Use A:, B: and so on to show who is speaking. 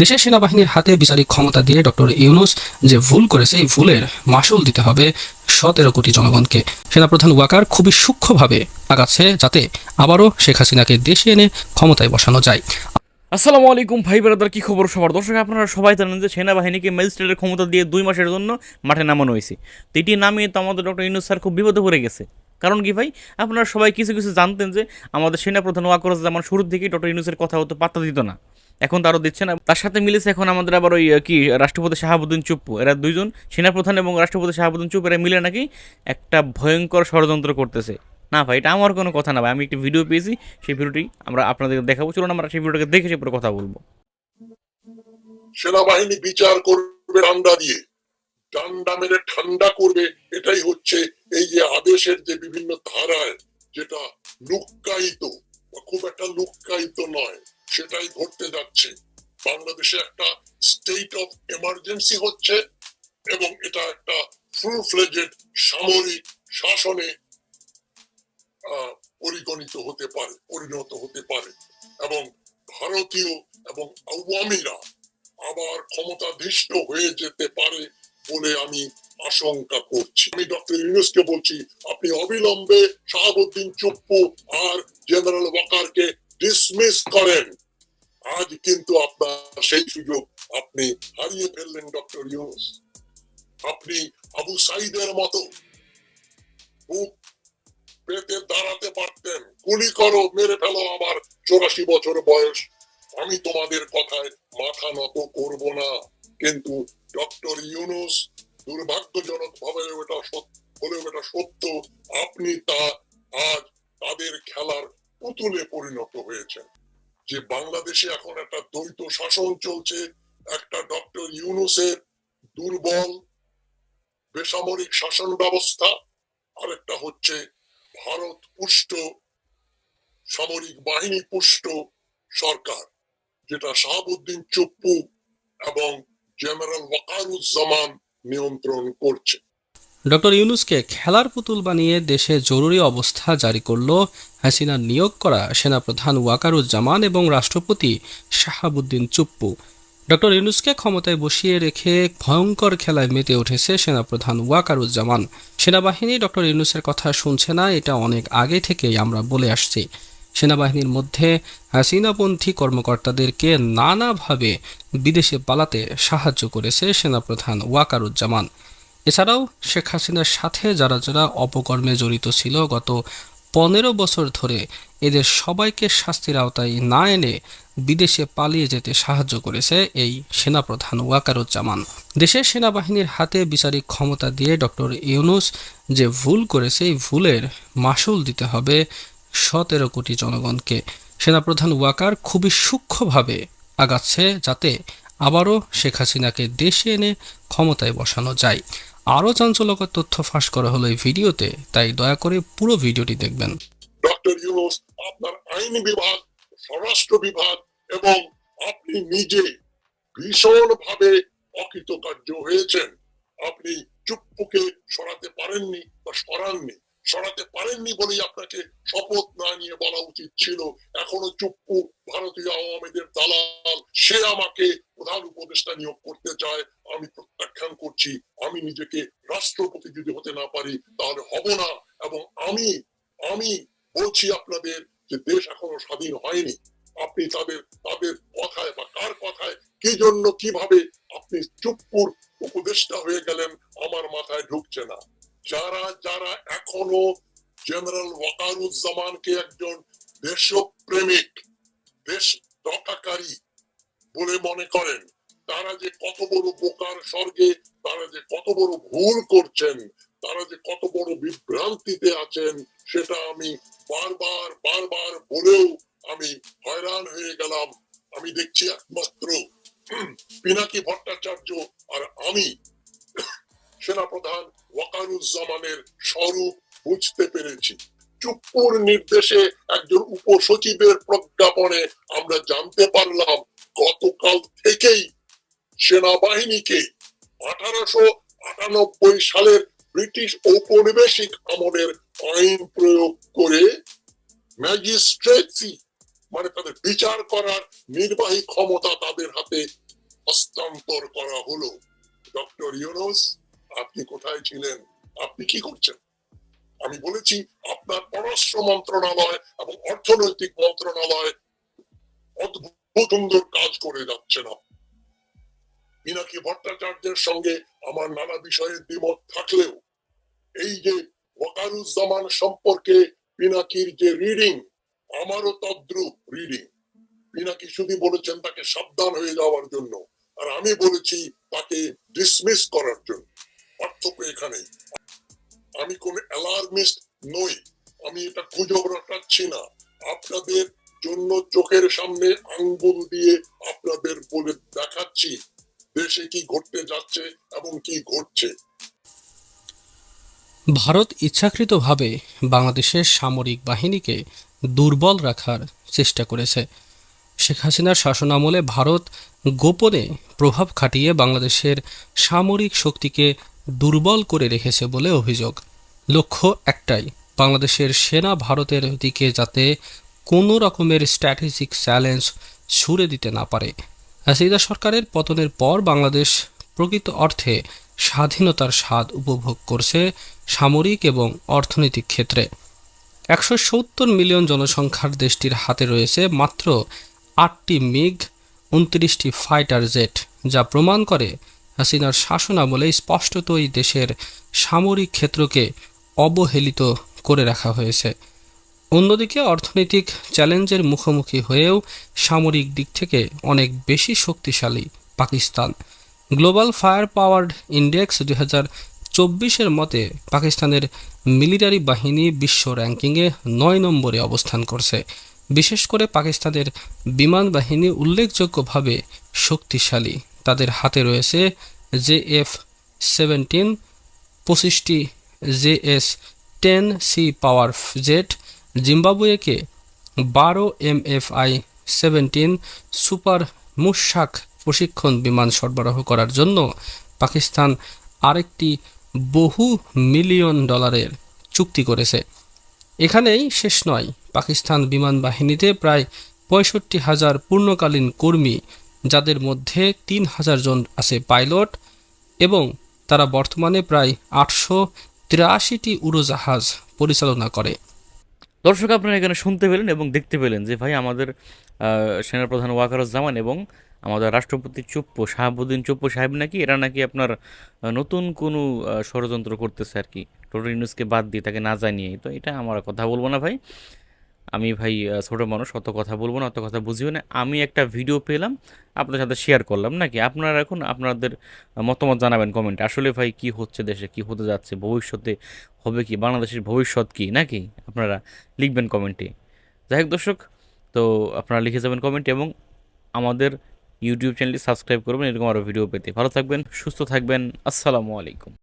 A: দেশের সেনাবাহিনীর হাতে বিচারিক ক্ষমতা দিয়ে ডক্টর ইউনুস যে ভুল করেছে এই ভুলের মাসুল দিতে হবে সতেরো কোটি জনগণকে। সেনাপ্রধান ওয়াকার খুবই সূক্ষ্মভাবে আগাচ্ছে যাতে আবারও শেখ হাসিনাকে দেশে এনে ক্ষমতায় বসানো যায়।
B: আসসালামু আলাইকুম ভাই ব্রাদার, কি খবর সবার? দর্শক, আপনারা সবাই জানেন যে সেনাবাহিনীকে ম্যাজিস্ট্রেটের ক্ষমতা দিয়ে দুই মাসের জন্য মাঠে নামানো হয়েছে। তো এটি নামিয়ে তো আমাদের ডক্টর ইউনুস স্যার খুব বিপদে পড়ে গেছে। কারণ কি ভাই? আপনারা সবাই কিছু কিছু জানতেন যে আমাদের সেনাপ্রধান ওয়াকরজ যেমন শুরুর দিকেই ডক্টর ইউনুসের কথা হতো পাত্তা দিত না। এখন তারও দিচ্ছে না। তার সাথে মিলেছে এখন আমাদের আবার ওই কি, রাষ্ট্রপতি শাহাবুদ্দিন চুপ্পু এরা দুইজন, সেনাপ্রধান এবং রাষ্ট্রপতি শাহাবুদ্দিন চুপ, এরা মিলে নাকি একটা ভয়ঙ্কর ষড়যন্ত্র করতেছে। না ভাই, এটা আমার কোনো কথা না ভাই, আমি একটি ভিডিও পেয়েছি, সেই ভিডিওটি আমরা আপনাদের দেখাবো। চলুন আমরা সেই ভিডিওটাকে দেখে সে কথা বলব।
C: সেনাবাহিনী বিচার করবে ডান্ডা দিয়ে। ডান্ডা মেরে ঠান্ডা করবে, এটাই হচ্ছে এই যে আদেশের যে বিভিন্ন ধারায় যেটা লুক্কায়িত। বা খুব একটা লুক্কায়িত নয়। সেটাই ঘটতে যাচ্ছে। বাংলাদেশে একটা স্টেট অফ এমার্জেন্সি হচ্ছে এবং এটা একটা ফুল ফ্লেজেড সামরিক শাসনে পরিগণিত হতে পারে, পরিণত হতে পারে। এবং ভারতীয় এবং আওয়ামীরা আবার ক্ষমতাধৃষ্ট হয়ে যেতে পারে বলে আমি আশঙ্কা করছি। আমি ডক্টর ইউনুসকে বলছি, আপনি অবিলম্বে শাহাবুদ্দিন চুপ্পু আর জেনারেল ওয়াকারকে ডিসমিস করেন। আজ কিন্তু আপনার সেই সুযোগ আপনি হারিয়ে ফেললেন ডক্টর ইউনুস। আপনি আবু সাইদের মতো পেতে দাঁড়াতে পারতেন। গুলি করো, মেরে ফেলো আমার চৌরাশি বছর বয়স। আমি তোমাদের কথায় মাথা নত করব না। কিন্তু ডক্টর ইউনুস দুর্ভাগ্যজনক ভাবে এটা হলেও এটা সত্য, আপনি তা আজ তাদের খেলার পুতুলে পরিণত হয়েছেন। যে বাংলাদেশে এখন একটা দ্বৈত শাসন চলছে, একটা ডক্টর ইউনুসের দুর্বল বেসামরিক শাসন ব্যবস্থা, আরেকটা হচ্ছে ভারত পুষ্ট, সামরিক বাহিনী পুষ্ট সরকার, যেটা শাহাবুদ্দিন চুপ্পু এবং জেনারেল ওয়াকারুজ্জামান নিয়ন্ত্রণ করছে
A: ডক্টর ইউনুসকে খেলার পুতুল বানিয়ে দেশে জরুরি অবস্থা জারি করল হাসিনার নিয়োগ করা সেনাপ্রধান ওয়াকারুজ্জামান এবং রাষ্ট্রপতি শাহাবুদ্দিন চুপ্পু। ডক্টর ইউনুসকে ক্ষমতায় বসিয়ে রেখে ভয়ঙ্কর খেলায় মেতে উঠেছে সেনাপ্রধান ওয়াকারুজ্জামান। সেনাবাহিনী ডক্টর ইউনুসের কথা শুনছে না, এটা অনেক আগে থেকেই আমরা বলে আসছি। সেনাবাহিনীর মধ্যে হাসিনাপন্থী কর্মকর্তাদেরকে নানাভাবে বিদেশে পালাতে সাহায্য করেছে সেনাপ্রধান ওয়াকারুজ্জামান। এছাড়াও শেখ হাসিনার সাথে যারা যারা অপকর্মে জড়িত ছিল, গত পনেরো বছর ধরে এদের সবাইকে শাস্তির আওতায় না এনে বিদেশে পালিয়ে যেতে সাহায্য করেছে এই সেনাপ্রধান ওয়াকারুজ্জামান। দেশের সেনাবাহিনীর হাতে বিচারিক ক্ষমতা দিয়ে ডক্টর ইউনুস যে ভুল করেছে, এই ভুলের মাসুল দিতে হবে সতেরো কোটি জনগণকে। সেনাপ্রধান ওয়াকার খুবই সূক্ষ্মভাবে আগাচ্ছে যাতে আবারও শেখ হাসিনাকে দেশে এনে ক্ষমতায় বসানো যায়। আরও চাঞ্চল্যকর তথ্য ফাঁস করা হলো এই ভিডিওতে, তাই দয়া করে পুরো ভিডিওটি দেখবেন।
C: ডক্টর আপনার আইন বিভাগ, স্বরাষ্ট্র বিভাগ এবং আপনি নিজে ভীষণ ভাবে অকৃতকার্য হয়েছেন। আপনি চুপ্পুকে সরাতে পারেননি বা সরাননি। সরাতে পারেননি বলেই আপনাকে শপথ না নিয়ে বলা উচিত ছিল। এখনও চুপ্পু ভারতীয় আওয়ামীদের দালাল, সে আমাকে প্রধান উপদেষ্টা নিয়োগ করতে চায়, আমি প্রত্যাখ্যান করছি। আমি নিজেকে রাষ্ট্রপতি যদি হতে না পারি, তাহলে হব না। এবং আমি আমি বলছি আপনাদের যে দেশ এখনও স্বাধীন হয়নি। আপনি তাদের তাদের কথায় বা কার কথায় কি জন্য, কীভাবে আপনি চুপ্পুর উপদেষ্টা হয়ে গেলেন, আমার মাথায় ঢুকছে না। যারা যারা এখনও জেনারেল ওয়াকারুজ্জামানকে একজন দেশপ্রেমিক, দেশ রক্ষাকারী বলে মনে করেন, তারা যে কত বড় বোকার স্বর্গে, তারা যে কত বড় ভুল করছেন, তারা যে কত বড় বিভ্রান্তিতে আছেন, সেটা আমি বারবার বারবার বলেও আমি হয়রান হয়ে গেলাম। আমি দেখছি একমাত্র পিনাকি ভট্টাচার্য চুপ্পুর নির্দেশে একজন উপসচিবের প্রজ্ঞাপনে আমরা জানতে পারলাম, গতকাল থেকেই সেনাবাহিনীকে আঠারোশো আটানব্বই সালের ব্রিটিশ ঔপনিবেশিক আমলের আইন প্রয়োগ করে ম্যাজিস্ট্রেসি মানে তাদের বিচার করার নির্বাহী ক্ষমতা তাদের হাতে হস্তান্তর করা হলো। ডক্টর ইউনুস, আপনি কোথায় ছিলেন? আপনি কি করছেন? আমি বলেছি, আপনার পররাষ্ট্র মন্ত্রণালয় এবং অর্থনৈতিক মন্ত্রণালয় অদ্ভুত সুন্দর কাজ করে যাচ্ছে না। পিনাকি ভট্টাচার্যের সঙ্গে আমার নানা বিষয়ে দ্বিমত থাকলেও, এই যে ওয়াকারুজ্জামান সম্পর্কে পিনাকির যে রিডিং আমারও তদ্রুপ রিডিং পিনাকি শুধু বলেছেন তাকে সাবধান হয়ে যাওয়ার জন্য, আর আমি বলেছি তাকে ডিসমিস করার জন্য। পার্থক্য এখানে আমি কোন অ্যালার্মিস্ট নই। আমি এটা গুজব রটাচ্ছি না। আপনাদের জন্য চোখের সামনে আঙ্গুল দিয়ে আপনাদের বলে দেখাচ্ছি দেশে কি ঘটতে যাচ্ছে এবং কি ঘটছে।
A: ভারত ইচ্ছাকৃতভাবে বাংলাদেশের সামরিক বাহিনীকে দুর্বল রাখার চেষ্টা করেছে। শেখ হাসিনার শাসনামলে ভারত গোপনে প্রভাব খাটিয়ে বাংলাদেশের সামরিক শক্তিকে দুর্বল করে রেখেছে বলে অভিযোগ। লক্ষ্য একটাই, বাংলাদেশের সেনা ভারতের দিকে যাতে কোনো রকমের স্ট্র্যাটেজিক চ্যালেঞ্জ ছুড়ে দিতে না পারে। হাসিনা সরকারের পতনের পর বাংলাদেশ প্রকৃত অর্থে স্বাধীনতার স্বাদ উপভোগ করছে সামরিক এবং অর্থনৈতিক ক্ষেত্রে। একশো সত্তর মিলিয়ন জনসংখ্যার দেশটির হাতে রয়েছে মাত্র আটটি মিগ, উনত্রিশটি ফাইটার জেট, যা প্রমাণ করে হাসিনার শাসন শাসনামলে স্পষ্টতই দেশের সামরিক ক্ষেত্রকে অবহেলিত করে রাখা হয়েছে। অন্যদিকে অর্থনৈতিক চ্যালেঞ্জের মুখোমুখি হয়েও সামরিক দিক থেকে অনেক বেশি শক্তিশালী পাকিস্তান। গ্লোবাল ফায়ার পাওয়ার ইন্ডেক্স দুই হাজার চব্বিশের মতে পাকিস্তানের মিলিটারি বাহিনী বিশ্ব র্যাঙ্কিংয়ে নয় নম্বরে অবস্থান করছে। বিশেষ করে পাকিস্তানের বিমান বাহিনী উল্লেখযোগ্যভাবে শক্তিশালী। তাদের হাতে রয়েছে জে এফ সেভেন্টিন, পঁচিশটি J S ten C power jet জিম্বাবুয়েকে বারো M F I seventeen super Mushshak প্রশিক্ষণ বিমান সরবরাহ করার জন্য পাকিস্তান আরেকটি বহু মিলিয়ন ডলারের চুক্তি করেছে। এখানেই শেষ নয়, পাকিস্তান বিমান বাহিনীতে প্রায় পঁয়ষট্টি হাজার পূর্ণকালীন কর্মী যাদের মধ্যে তিন হাজার জন আছে পাইলট এবং তারা বর্তমানে প্রায় আটশো তিরাশিটি উড়োজাহাজ পরিচালনা করে।
B: দর্শক, আপনারা এখানে শুনতে পেলেন এবং দেখতে পেলেন যে ভাই আমাদের সেনাপ্রধান ওয়াকারুজ্জামান এবং আমাদের রাষ্ট্রপতি চুপ্পু, শাহাবুদ্দিন চুপ্পু সাহেব নাকি, এরা নাকি আপনার নতুন কোনো ষড়যন্ত্র করতেছে আর কি। টোটাল নিউজকে বাদ দিয়ে তাকে না জানিয়ে, তো এটা আমার কথা বলব না ভাই। আমি ভাই ছোট মানুষ, অত কথা বলব না, অত কথা বুঝিও না। আমি একটা ভিডিও পেলাম, আপনার সাথে শেয়ার করলাম নাকি আপনারা এখন আপনাদের মতামত জানাবেন কমেন্টে আসলে ভাই, কি হচ্ছে দেশে, কি হতে যাচ্ছে, ভবিষ্যতে হবে কি, বাংলাদেশের ভবিষ্যৎ কি নাকি আপনারা লিখবেন কমেন্টে যাই হোক দর্শক, তো আপনারা লিখে যাবেন কমেন্টে এবং আমাদের ইউটিউব চ্যানেলটি সাবস্ক্রাইব করবেন, এরকম আরও ভিডিও পেতে। ভালো থাকবেন, সুস্থ থাকবেন, আসসালামু আলাইকুম।